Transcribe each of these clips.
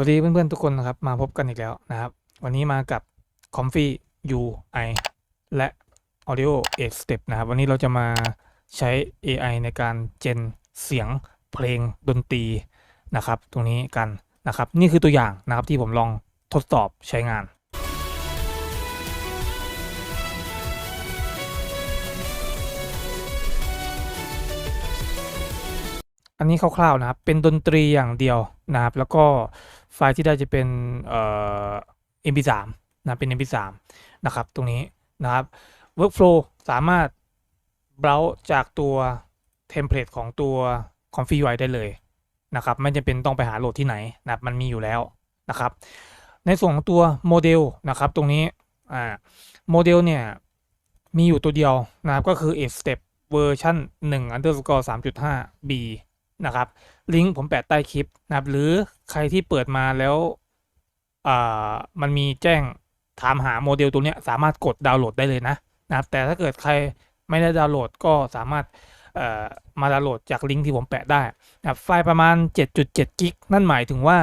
สวัสดีเพื่อนๆทุกคนนะครับ มาพบกันอีกแล้วนะครับ วันนี้มากับ Comfy UI และ Audio 8 Step นะครับ วันนี้เราจะมาใช้ AI ในการเจนเสียงเพลงดนตรีนะครับ ตรงนี้กันนะครับ นี่คือตัวอย่างนะครับที่ผมลองทดสอบใช้งาน อันนี้คร่าวๆนะครับ เป็นดนตรีอย่างเดียวนะครับ แล้วก็ไฟล์ที่ได้จะเป็นเอ่อ mp3 นะเป็น mp3 นะครับ ตรงนี้นะครับ workflow สามารถ browse จากตัวเทมเพลตของตัว config UI ได้เลยนะครับ ไม่จำเป็นต้องไปหาโหลดที่ไหนนะครับ มันมีอยู่แล้วนะครับ ในส่วนของตัวโมเดลนะครับ ตรงนี้อ่าโมเดลเนี่ยมีอยู่ตัวเดียวนะครับ ก็คือ8 step เวอร์ชัน1 underscore 3.5 b นะครับ ลิงก์ผมแปะใต้คลิปนะครับ หรือใครที่เปิดมาแล้วมันมีแจ้งถามหาโมเดลตัวเนี้ยสามารถกดดาวน์โหลดได้เลยนะนะครับ แต่ถ้าเกิดใครไม่ได้ดาวน์โหลดก็สามารถมาดาวน์โหลดจากลิงก์ที่ผมแปะได้นะครับไฟล์ประมาณ 7.7 กิกนั่นหมายถึงว่า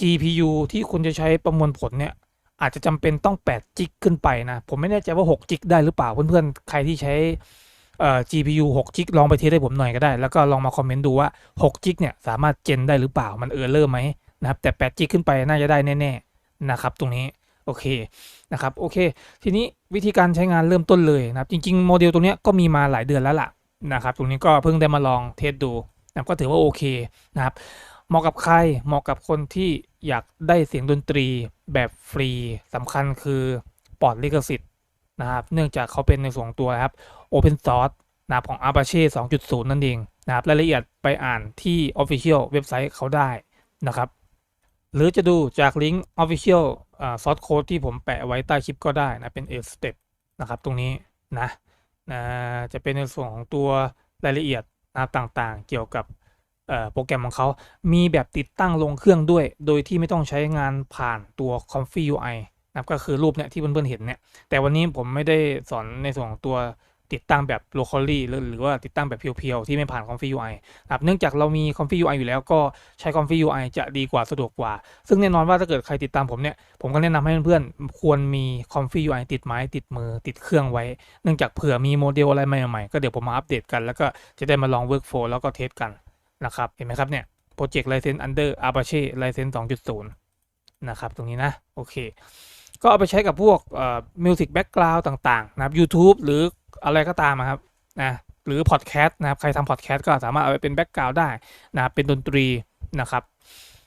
GPU ที่คุณจะใช้ประมวลผลเนี่ยอาจจะจำเป็นต้อง8จิกขึ้นไปนะ ผมไม่แน่ใจว่า6จิกได้หรือเปล่าเพื่อนๆ ใครที่ใช้ เอ่อ GPU 6จิกลองไปเทสให้ผมหน่อยก็ได้ แล้วก็ลองมาคอมเมนต์ดูว่า6จิกเนี่ยสามารถเจนได้หรือเปล่ามันเออร์เลอร์ไหมนะครับแต่8จิกขึ้นไปน่าจะได้แน่ๆนะครับตรงนี้โอเคนะครับโอเค ทีนี้วิธีการใช้งานเริ่มต้นเลยนะครับจริงๆโมเดลตัวเนี้ยก็มีมาหลายเดือนแล้วล่ะนะครับตรงนี้ก็เพิ่งได้มาลองเทสดูนะก็ถือว่าโอเคนะครับเหมาะกับใครเหมาะกับคนที่อยากได้เสียงดนตรีแบบฟรีสำคัญคือปลอดลิขสิทธิ์ นะครับเนื่องจากเขาเป็นในส่วนของตัวนะครับ Open Source นะครับของ Apache 2.0 นั่นเองนะครับรายละเอียดไปอ่านที่ Official เว็บไซต์เขาได้นะครับ หรือจะดูจากลิงก์ Official อ่า Source Code ที่ผมแปะไว้ใต้คลิปก็ได้นะเป็น8 Step นะครับตรงนี้นะนะจะเป็นในส่วนของตัวรายละเอียดนะครับต่างๆ เกี่ยวกับโปรแกรมของเขา มีแบบติดตั้งลงเครื่องด้วย โดยที่ไม่ต้องใช้งานผ่านตัว Comfy UI นะก็คือรูปเนี่ยที่เพื่อนๆเห็นเนี่ยแต่วันนี้ผมไม่ได้สอนในส่วนของตัวติดตั้งแบบ locally หรือหรือว่าติดตั้งแบบเพียวๆ ที่ไม่ผ่าน Comfy UI นะครับเนื่องจากเรามี Comfy UI อยู่แล้วก็ใช้ Comfy UI จะดีกว่าสะดวกกว่า ซึ่งแน่นอนว่าถ้าเกิดใครติดตามผมเนี่ย ผมก็แนะนำให้เพื่อนๆ ควรมี Comfy UI ติดไม้ติดมือติดเครื่องไว้ เนื่องจากเผื่อมีโมเดลอะไรใหม่ๆ ก็เดี๋ยวผมมาอัปเดตกัน แล้วก็จะได้มาลอง workflow แล้วก็เทสกันนะครับ เห็นไหมครับเนี่ยโปรเจกต์ License Under Apache License 2.0 นะครับตรงนี้นะ โอเค ก็เอาไปใช้กับพวกเอ่อ Music Background ต่างๆนะครับ YouTube หรืออะไรก็ตามครับนะหรือ Podcast นะครับ ใครทำ Podcast ก็สามารถเอาไปเป็น Background ได้นะเป็นดนตรีนะครับ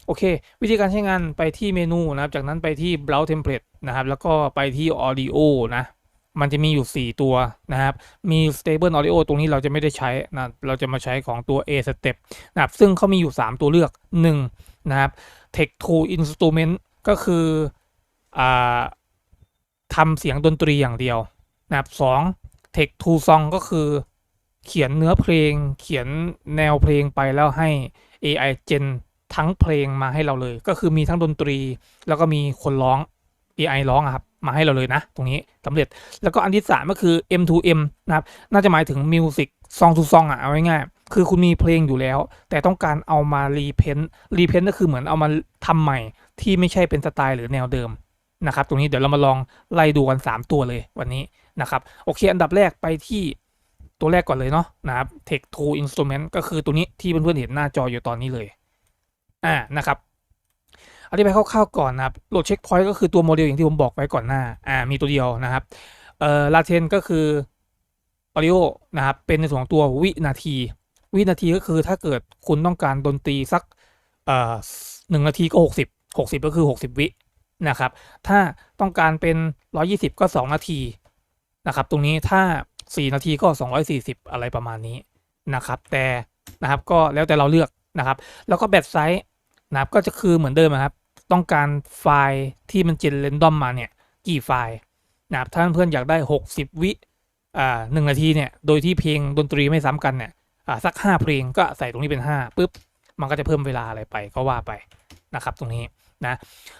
โอเค วิธีการใช้งานไปที่เมนูนะครับ จากนั้นไปที่ Browse Template นะครับ แล้วก็ไปที่ Audio นะ มันจะมีอยู่ 4 ตัวนะครับ มี Stable Audio ตรงนี้เราจะไม่ได้ใช้นะ เราจะมาใช้ของตัว A Step นะครับ ซึ่งเขามีอยู่ 3 ตัวเลือก 1 นะครับ Text to Instrument ก็คือ ทำเสียงดนตรีอย่างเดียวนะครับสอง Text to Song ก็คือ เขียนเนื้อเพลง เขียนแนวเพลงไปแล้วให้ AI Gen ทั้งเพลงมาให้เราเลย ก็คือมีทั้งดนตรี แล้วก็มีคนร้อง AI ร้องครับ มาให้เราเลยนะ ตรงนี้สำเร็จแล้วก็อันที่สามก็คือ M2M นะครับ น่าจะหมายถึง Music Song to Song อะเอาง่ายๆคือคุณมีเพลงอยู่แล้ว แต่ต้องการเอามารีเพนต์รีเพนต์ก็คือเหมือนเอามาทำใหม่ที่ไม่ใช่เป็นสไตล์หรือแนวเดิม นะครับตรงนี้เดี๋ยวเรามาลองไล่ดูกัน 3 ตัวเลยวันนี้นะครับโอเค อันดับแรกไปที่ตัวแรกก่อนเลยเนาะนะครับ Tech to Instrument ก็คือตัวนี้ที่เพื่อนๆเห็นหน้าจออยู่ตอนนี้เลยอ่านะครับอธิบายคร่าวๆก่อนนะครับโหลดเช็คพอยต์ก็คือตัวโมเดลอย่างที่ผมบอกไว้ก่อนหน้าอ่ามีตัวเดียวนะครับเอ่อลาเทนก็คือ audio นะครับเป็นในส่วนของตัววินาที วินาทีก็คือถ้าเกิดคุณต้องการดนตรีสักเอ่อหนึ่งนาทีก็หกสิบหกสิบก็คือหกสิบวิ นะครับ ถ้าต้องการเป็นร้อยี่สิบก็สองนาทีนะครับ ตรงนี้ถ้าสี่นาทีก็สองร้อะไรประมาณนี้นะครับ แต่นะครับก็แล้วแต่เราเลือกนะครับ แล้วก็แบตไซส์นะครับก็จะคือเหมือนเดิมนะครับ ต้องการไฟล์ที่มันเจนเรนดอมมาเนี่ยกี่ไฟล์นะครับถ้าเพื่อนอยากได้ 60 วิอ่าหนึ่งนาทีเนี่ยโดยที่เพลงดนตรีไม่ซ้ำกันเนี่ยอ่าสัก 5 เพลงก็ใส่ตรงนี้เป็น 5ปุ๊บมันก็จะเพิ่มเวลาอะไรไปก็ว่าไปนะครับ ตรงนี้ นะ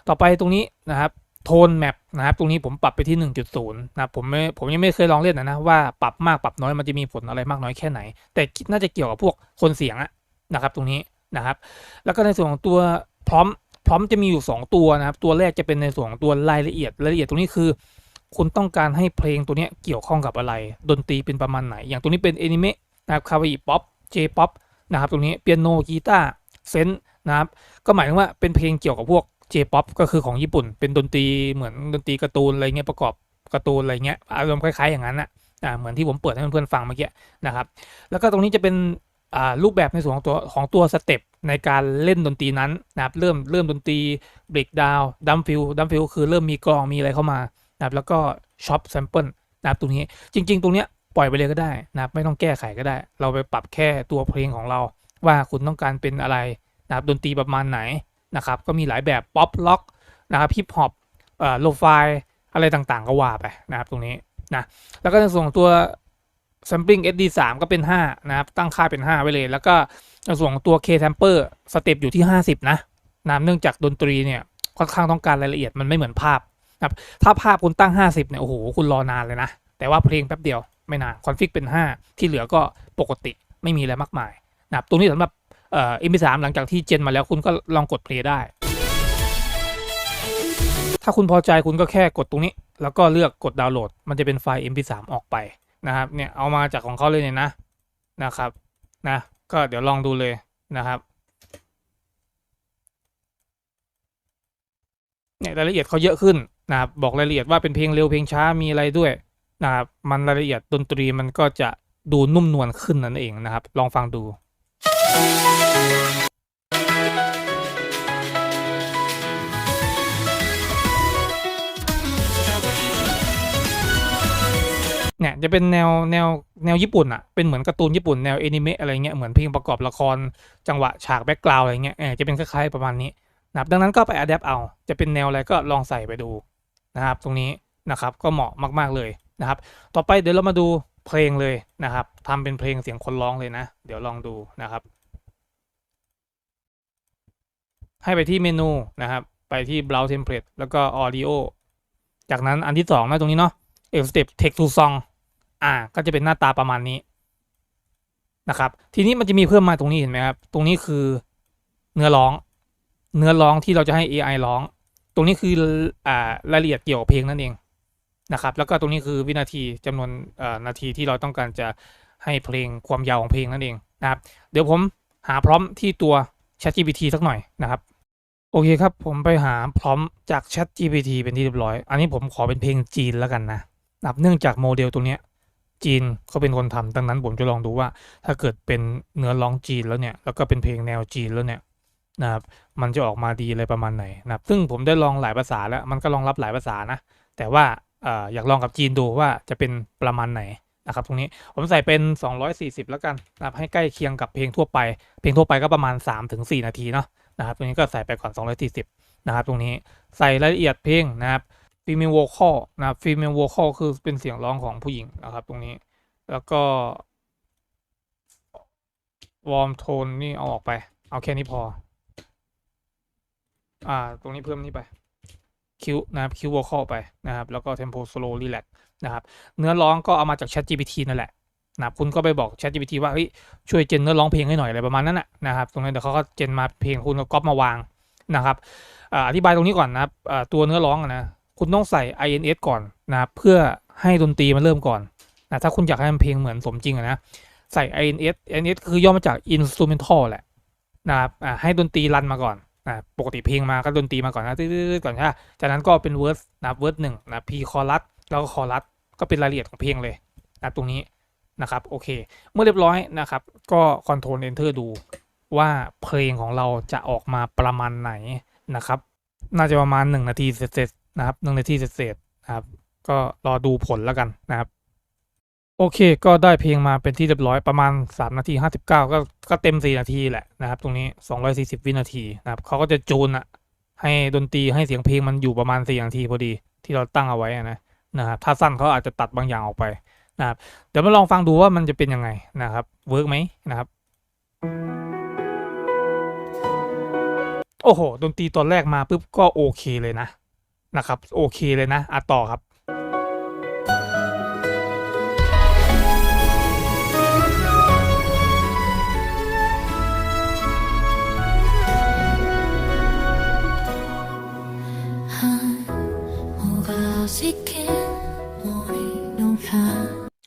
ต่อไปตรงนี้นะครับโทนแมปนะครับตรงนี้ผมปรับไปที่ 1.0นะครับผมไม่ผมยังไม่เคยลองเล่นนะนะว่าปรับมากปรับน้อยมันจะมีผลอะไรมากน้อยแค่ไหน แต่น่าจะเกี่ยวกับพวกคนเสียงอะนะครับตรงนี้นะครับ แล้วก็ในส่วนของตัวพร้อมพร้อมจะมีอยู่ 2 ตัวนะครับ ตัวแรกจะเป็นในส่วนของตัวรายละเอียดรายละเอียดตรงนี้คือ คุณต้องการให้เพลงตัวนี้เกี่ยวข้องกับอะไร ดนตรีเป็นประมาณไหน อย่างตัวนี้เป็นแอนิเมะนะครับคาวาอิป๊อปเจป๊อปนะครับตรงนี้เปียโนกีตาร์เซน นะครับก็หมายถึงว่าเป็นเพลงเกี่ยวกับพวก J-POP ก็คือของญี่ปุ่น เป็นดนตรีเหมือนดนตรีการ์ตูนอะไรเงี้ยประกอบการ์ตูนอะไรเงี้ยอารมณ์คล้ายๆอย่างนั้นนะอ่าเหมือนที่ผมเปิดให้เพื่อนๆฟังเมื่อกี้นะครับ แล้วก็ตรงนี้จะเป็นอ่ารูปแบบในส่วนของตัวของตัวสเต็ปในการเล่นดนตรีนั้นนะครับเริ่มเริ่มดนตรีเบรกดาวดัมฟิลดัมฟิลคือเริ่มมีกลองมีอะไรเข้ามานะครับแล้วก็ช็อปแซมเปิลนะครับตรงนี้จริง ๆ ตรงเนี้ยปล่อยไปเลยก็ได้นะครับไม่ต้องแก้ไขก็ได้ เราไปปรับแค่ตัวเพลงของเราว่าคุณต้องการเป็นอะไร นะครับดนตรีประมาณไหนนะครับก็มีหลายแบบป๊อปล็อกนะครับฮิปฮอปเอ่อโลฟายอะไรต่างๆ ก็ว่าไปนะครับตรงนี้นะแล้วก็ในส่วนตัว sampling SD3 ก็เป็น 5 นะครับ ตั้งค่าเป็น 5 ไว้เลย แล้วก็ในส่วนของตัว K sample สเต็ปอยู่ที่ 50 นะนะเนื่องจากดนตรีเนี่ยค่อนข้างต้องการรายละเอียดมันไม่เหมือนภาพนะครับถ้าภาพคุณตั้ง 50เนี่ยโอ้โหคุณรอนานเลยนะ แต่ว่าเพลงแป๊บเดียวไม่นานคอนฟิกเป็น 5 ที่เหลือก็ปกติไม่มีอะไรมากมายนะครับตรงนี้สำหรับ เอ่อ MP3 หลังจากที่เจนมาแล้วคุณก็ลองกดเพลย์ได้ ถ้าคุณพอใจคุณก็แค่กดตรงนี้ แล้วก็เลือกกดดาวน์โหลด มันจะเป็นไฟล์ MP3 ออกไปนะครับเนี่ยเอามาจากของเขาเลยเนี่ยนะนะครับนะก็เดี๋ยวลองดูเลยนะครับเนี่ยรายละเอียดเขาเยอะขึ้นนะครับบอกรายละเอียดว่าเป็นเพลงเร็วเพลงช้ามีอะไรด้วยนะครับมันรายละเอียดดนตรีมันก็จะดูนุ่มนวลขึ้นนั่นเองนะครับ ลองฟังดู เนี่ยจะเป็นแนวแนวแนวญี่ปุ่นอะเป็นเหมือนการ์ตูนญี่ปุ่นแนวแอนิเมะอะไรเงี้ยเหมือนเพลงประกอบละครจังหวะฉากแบ็กกราวอะไรเงี้ยเออจะเป็นคล้ายๆประมาณนี้นะครับดังนั้นก็ไปอัดแอปเอาจะเป็นแนวอะไรก็ลองใส่ไปดูนะครับ ตรงนี้นะครับก็เหมาะมากๆเลยนะครับ ต่อไปเดี๋ยวเรามาดูเพลงเลยนะครับทำเป็นเพลงเสียงคนร้องเลยนะ เดี๋ยวลองดูนะครับ ให้ไปที่เมนูนะครับ ไปที่ browse template แล้วก็ audio จากนั้นอันที่สองนะตรงนี้เนาะ e x step text to song อ่า ก็จะเป็นหน้าตาประมาณนี้นะครับ ทีนี้มันจะมีเพิ่มมาตรงนี้เห็นไหมครับ ตรงนี้คือเนื้อร้อง เนื้อร้องที่เราจะให้ AI ร้อง ตรงนี้คืออ่ารายละเอียดเกี่ยวกับเพลงนั่นเองนะครับ แล้วก็ตรงนี้คือวินาทีจำนวนอ่อนาทีที่เราต้องการจะให้เพลงความยาวของเพลงนั่นเองนะครับ เดี๋ยวผมหาพร้อมที่ตัว ChatGPT สักหน่อยนะครับ โอเคครับ ผมไปหาพร้อมจาก Chat GPT เป็นที่เรียบร้อย อันนี้ผมขอเป็นเพลงจีนแล้วกันนะนับเนื่องจากโมเดลตัวเนี้ยจีนเขาเป็นคนทำดังนั้นผมจะลองดูว่า ถ้าเกิดเป็นเนื้อร้องจีนแล้วเนี่ย แล้วก็เป็นเพลงแนวจีนแล้วเนี่ยนะครับ มันจะออกมาดีอะไรประมาณไหนนะครับ ซึ่งผมได้ลองหลายภาษาแล้ว มันก็รองรับหลายภาษานะ แต่ว่าอออยากลองกับจีนดูว่าจะเป็นประมาณไหนนะครับตรงนี้ผมใส่เป็น 240 แล้วกันนะครับให้ใกล้เคียงกับเพลงทั่วไป เพลงทั่วไปก็ประมาณ 3-4 นาทีเนาะ นะครับตรงนี้ก็ใส่ไปก่อน 240 นะครับ ตรงนี้ใส่รายละเอียดเพลงนะครับ female vocal นะครับ female vocal คือเป็นเสียงร้องของผู้หญิงนะครับ ตรงนี้แล้วก็ warm tone นี่เอาออกไป เอาแค่นี้พอ อ่า ตรงนี้เพิ่มนี่ไป คิวนะครับ คิว vocal ไปนะครับ แล้วก็ tempo slow relax นะครับ เนื้อร้องก็เอามาจาก Chat GPT นั่นแหละ นะคุณก็ไปบอก Chat GPT ว่าเฮ้ยช่วยเจนเนื้อร้องเพลงให้หน่อยอะไรประมาณนั้นนะนะครับตรงนั้นเดี๋ยวเขาก็เจนมาเพลงคุณก็ก๊อปมาวางนะครับอธิบายตรงนี้ก่อนนะครับตัวเนื้อร้องนะคุณต้องใส่ INS ก่อนนะเพื่อให้ดนตรีมันเริ่มก่อนนะถ้าคุณอยากให้มันเพลงเหมือนสมจริงนะใส่ INS INS คือย่อมาจาก instrumental แหละนะครับให้ดนตรีรันมาก่อนนะปกติเพลงมาก็ดนตรีมาก่อนนะตื้อๆก่อนใช่ไหมจากนั้นก็เป็น verse นะ verse หนึ่งนะ P chorus แล้วก็ chorus ก็เป็นรายละเอียดของเพลงเลยนะตรงนี้ นะครับโอเค เมื่อเรียบร้อยนะครับ ก็ Ctrl Enter ดูว่าเพลงของเราจะออกมาประมาณไหนนะครับ น่าจะประมาณ 1 นาทีเสร็จนะครับ1นาทีเสร็จนะครับ ก็รอดูผลแล้วกันนะครับโอเค ก็ได้เพลงมาเป็นที่เรียบร้อยประมาณ 3 นาที 59 ก็ก็เต็ม 4 นาทีแหละนะครับ ตรงนี้ 240 วินาทีนะครับเขาก็จะจูนอะให้ดนตรีให้เสียงเพลงมันอยู่ประมาณ 4 นาทีพอดีที่เราตั้งเอาไว้นะนะครับถ้าสั้นเขาอาจจะตัดบางอย่างออกไป นะครับเดี๋ยวมาลองฟังดูว่ามันจะเป็นยังไงนะครับเวิร์กไหมนะครับโอ้โหดนตรีตอนแรกมาปุ๊บก็โอเคเลยนะนะครับโอเคเลยนะอะต่อครับ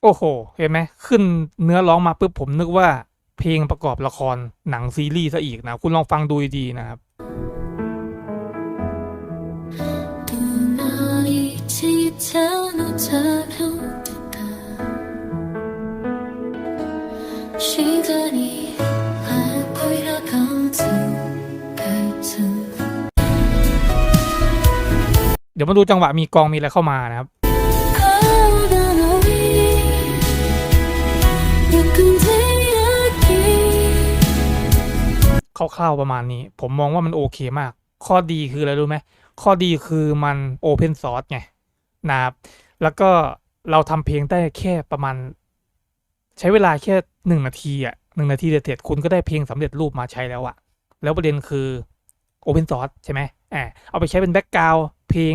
โอ้โห เห็นไหมขึ้นเนื้อร้องมาปุ๊บผมนึกว่าเพลงประกอบละครหนังซีรีส์ซะอีกนะ คุณลองฟังดูดีนะครับเดี๋ยวมาดูจังหวะมีกองมีอะไรเข้ามานะครับ คร่าวๆประมาณนี้ ผมมองว่ามันโอเคมาก ข้อดีคืออะไรรู้ไหมข้อดีคือมันโอเพนซอร์สไงนะครับแล้วก็เราทำเพลงได้แค่ประมาณ ใช้เวลาแค่หนึ่งนาทีอะหนึ่งนาทีเด็ดๆคุณก็ได้เพลงสำเร็จรูปมาใช้แล้วอะแล้วประเด็นคือโอเพนซอร์สใช่ไหมอ่าเอาไปใช้เป็นแบ็กกราวเพลง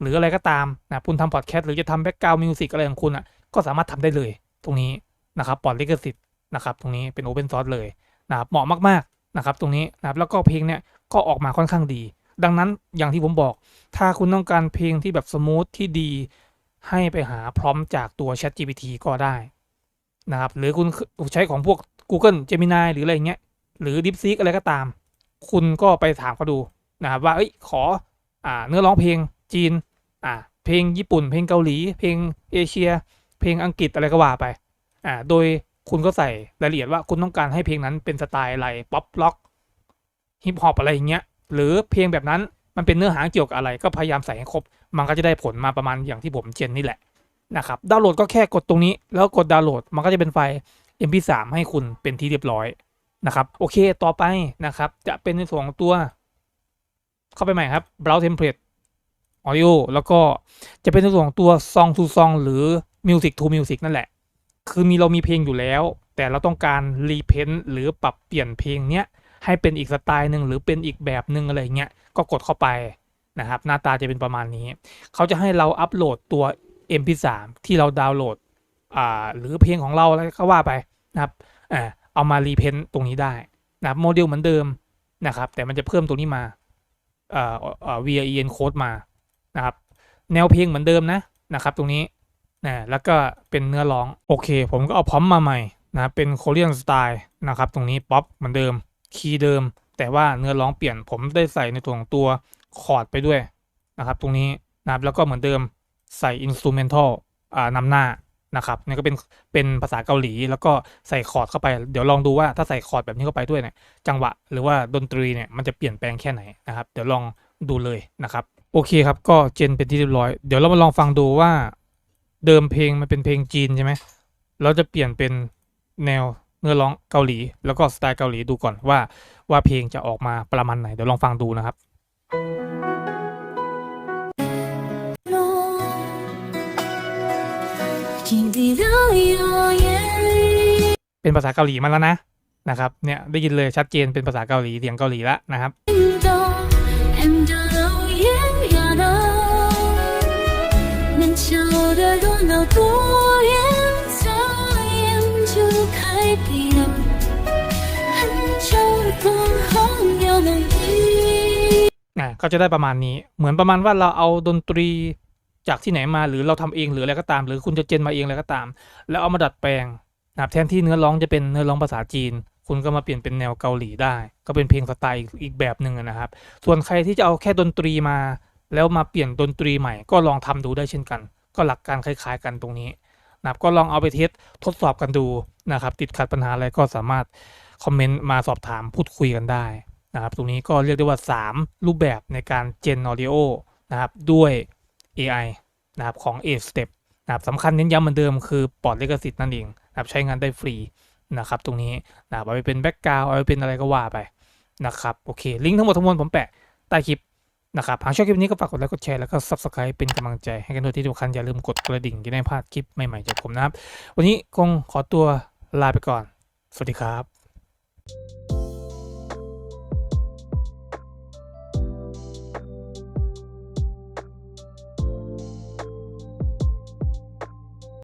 หรืออะไรก็ตามนะคุณทำพอดแคสต์หรือจะทำแบ็กกราวมิวสิกอะไรของคุณอะก็สามารถทำได้เลย ตรงนี้นะครับปลอดลิขสิทธิ์นะครับ ตรงนี้เป็นโอเพนซอร์สเลยนะครับเหมาะมาก นะครับตรงนี้นะครับแล้วก็เพลงเนี่ยก็ออกมาค่อนข้างดี ดังนั้นอย่างที่ผมบอก ถ้าคุณต้องการเพลงที่แบบสมูทที่ดี ให้ไปหาพร้อมจากตัว Chat GPT ก็ได้นะครับหรือคุณใช้ของพวก Google Gemini หรืออะไรเงี้ยหรือ DeepSeek อะไรก็ตาม คุณก็ไปถามเขาดูนะครับว่าเอ้ยขออ่าเนื้อร้องเพลงจีนอ่าเพลงญี่ปุ่น เพลงเกาหลี เพลงเอเชีย เพลงอังกฤษอะไรก็ว่าไปอ่าโดย คุณก็ใส่รายละเอียดว่าคุณต้องการให้เพลงนั้นเป็นสไตล์อะไรป๊อปล็อกฮิปฮอปอะไรอย่างเงี้ยหรือเพลงแบบนั้นมันเป็นเนื้อหาเกี่ยวกับอะไร ก็พยายามใส่ให้ครบ มันก็จะได้ผลมาประมาณอย่างที่ผมเจนนี่แหละนะครับดาวน์โหลดก็แค่กดตรงนี้ แล้วกดดาวน์โหลดมันก็จะเป็นไฟล์ MP3 ให้คุณเป็นที่เรียบร้อยนะครับโอเคต่อไปนะครับ จะเป็นในส่วนของตัว เข้าไปใหม่ครับ browse template audio แล้วก็จะเป็นในส่วนของตัว song to song หรือ music to music นั่นแหละ คือมีเรามีเพลงอยู่แล้ว แต่เราต้องการรีเพนหรือปรับเปลี่ยนเพลงเนี้ยให้เป็นอีกสไตล์หนึ่งหรือเป็นอีกแบบหนึ่งอะไรเงี้ยก็กดเข้าไปนะครับ หน้าตาจะเป็นประมาณนี้ เขาจะให้เราอัปโหลดตัว MP3 ที่เราดาวน์โหลดอ่าหรือเพลงของเราอะไรก็ว่าไปนะครับอ่าเอามารีเพนตรงนี้ได้นะครับโมเดลเหมือนเดิมนะครับ แต่มันจะเพิ่มตรงนี้มาเอ่อเอ่อ via encode มานะครับ แนวเพลงเหมือนเดิมนะนะครับ ตรงนี้ นะแล้วก็เป็นเนื้อร้องโอเค ผมก็เอาพร้อมมาใหม่นะเป็นโคเรียนสไตล์นะครับตรงนี้ป๊อปเหมือนเดิมคีย์เดิม แต่ว่าเนื้อร้องเปลี่ยนผมได้ใส่ในตัวของตัวคอร์ดไปด้วยนะครับตรงนี้นะครับแล้วก็เหมือนเดิมใส่อินสตูเมนทัลอ่านำหน้านะครับนี่ก็เป็นเป็นภาษาเกาหลีแล้วก็ใส่คอร์ดเข้าไป เดี๋ยวลองดูว่าถ้าใส่คอร์ดแบบนี้เข้าไปด้วยเนี่ยจังหวะหรือว่าดนตรีเนี่ยมันจะเปลี่ยนแปลงแค่ไหนนะครับเดี๋ยวลองดูเลยนะครับโอเคครับก็เจนเป็นที่เรียบร้อย เดี๋ยวเรามาลองฟังดูว่า เดิมเพลงมันเป็นเพลงจีนใช่ไหมเราจะเปลี่ยนเป็นแนวเนื้อร้องเกาหลี แล้วก็สไตล์เกาหลีดูก่อนว่าว่าเพลงจะออกมาประมาณไหน เดี๋ยวลองฟังดูนะครับเป็นภาษาเกาหลีมาแล้วนะนะครับเนี่ยได้ยินเลยชัดเจนเป็นภาษาเกาหลีเสียงเกาหลีแล้วนะครับ 们笑得热闹多远，眨眼就开遍。很久过后，有了你。อ่ก็จะได้ประมาณนี้ เหมือนประมาณว่าเราเอาดนตรีจากที่ไหนมาหรือเราทำเองหรืออะไรก็ตาม หรือคุณจะเจนมาเองอะไรก็ตาม แล้วเอามาดัดแปลงนะแทนที่เนื้อร้องจะเป็นเนื้อร้องภาษาจีน คุณก็มาเปลี่ยนเป็นแนวเกาหลีได้ ก็เป็นเพลงสไตล์อีกแบบหนึ่งนะครับ ส่วนใครที่จะเอาแค่ดนตรีมา แล้วมาเปลี่ยนดนตรีใหม่ก็ลองทำดูได้เช่นกัน ก็หลักการคล้าย ๆ กันตรงนี้นะครับก็ลองเอาไปเทสทดสอบกันดูนะครับ ติดขัดปัญหาอะไรก็สามารถคอมเมนต์มาสอบถามพูดคุยกันได้นะครับตรงนี้ก็เรียกได้ว่า 3 รูปแบบในการ Gen Audio นะครับด้วย AI นะครับของ A Step นะครับสำคัญเน้นย้ำเหมือนเดิมคือปลอดลิขสิทธิ์นั่นเองนะครับใช้งานได้ฟรีนะครับตรงนี้นะครับเอาไปเป็นแบ็กกราวเอาไปเป็นอะไรก็ว่าไปนะครับโอเค ลิงก์ทั้งหมดทั้งมวลผมแปะใต้คลิป นะครับหากชอบคลิปนี้ก็ฝากกดไลค์กดแชร์แล้วก็ Subscribe เป็นกำลังใจให้กันด้วยที่สำคัญอย่าลืมกดกระดิ่งจะได้พลาดคลิปใหม่ๆจากผมนะครับ วันนี้คงขอตัวลาไปก่อน สวัสดีครับ